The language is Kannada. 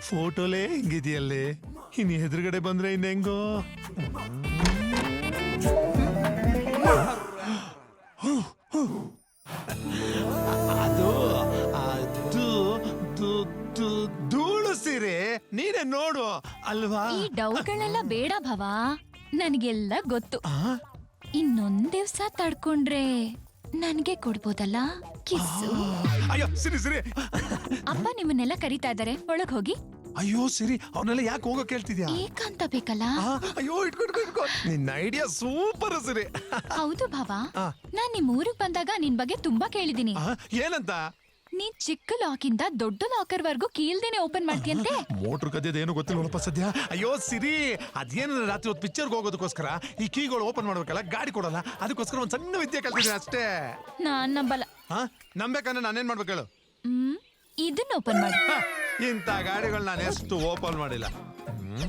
ಫೋಟೋಲೇ ಹಿಂಗಿದೆಯಲ್ಲೇ? ಇನ್ನು ಎದುರುಗಡೆ ಬಂದ್ರೆ ಇನ್ ಹೆಂಗೋ ಅದು ಅದು ದು- ದು- ಧೂಳು ಸೀರೆ. ನೀನೆ ನೋಡು ಅಲ್ವಾ? ಈ ಡೌಟ್ಗಳೆಲ್ಲ ಬೇಡ ಭವ. ನನಗೆಲ್ಲ ಗೊತ್ತು. ಆ? ಇನ್ನೊಂದ್ ದಿವ್ಸ ತಡ್ಕೊಂಡ್ರೆ. ನನ್ಗೆ ಕೊಡ್ಬೋದಲ್ಲ? ಕಿಸ್ಸು? ಅಯ್ಯೋ ಸಿರಿ ಸಿರಿ. ಅಪ್ಪ ನಿಮ್ಮನ್ನೆಲ್ಲ ಕರಿತಾ ಇದಾರೆ ಒಳಗ್ ಹೋಗಿ. ಅಯ್ಯೋ ಸಿರಿ ಅವನ್ನೆಲ್ಲ ಯಾಕೆ ಹೋಗೋ ಕೇಳ್ತಿದ್ಯಾ? ಏಕಾಂತ ಬೇಕಲ್ಲ? ಆ, ಅಯ್ಯೋ ಇಟ್ಕೊ ಇಟ್ಕೊ ಇಟ್ಕೊ. ನಿನ್ನ ಐಡಿಯಾ ಸೂಪರ್ ಸಿರಿ. ಹೌದು ಭಾವ. ಆ. ನಾನ್ ನಿಮ್ ಊರಿಗ್ ಬಂದಾಗ ನಿನ್ ಬಗ್ಗೆ ತುಂಬಾ ಕೇಳಿದೀನಿ ಆ, ಏನಂತ? ನೀನ್ ಚಿಕ್ಕ ಲಾಕಿಂದ ದೊಡ್ಡ ಲಾಕರ್ ವರ್ಗೂ ಕೀಲ್ದೇನೆ ಓಪನ್ ಮಾಡ್ತೀಯಂತೆ? ಮೋಟ್ರ್ ಕದ್ಯದ ಏನು ಗೊತ್ತಿಲ್ವಲ್ಲಪ್ಪ ಸದ್ಯ? ಅಯ್ಯೋ ಸಿರಿ. ಅದೇನ ರಾತ್ರಿ ಹೊತ್ತು ಪಿಕ್ಚರ್ ಹೋಗೋದಕ್ಕೋಸ್ಕರ ಈ ಕೀಗಳು ಓಪನ್ ಮಾಡ್ಬೇಕಲ್ಲ ಗಾಡಿ ಕೊಡಲ್ಲ ಅದಕ್ಕೋಸ್ಕರ ಒಂದ್ ಸಣ್ಣ ವಿದ್ಯೆ ಕಲ್ತಿದ್ದೀನಿ ಅಷ್ಟೇ. ನಾನ್ ನಂಬಲ್ಲ. ಹಾ? ನಂಬೇಕಂದ್ರೆ ನಾನೇನ್ ಮಾಡ್ಬೇಕು ಹೇಳು? ಹ್ಮ್ ಇದನ್ನ ಓಪನ್ ಮಾಡಿ. ಇಂಥ ಗಾಡಿಗಳು ನಾನು ಎಷ್ಟು ಓಪನ್ ಮಾಡಿಲ್ಲ.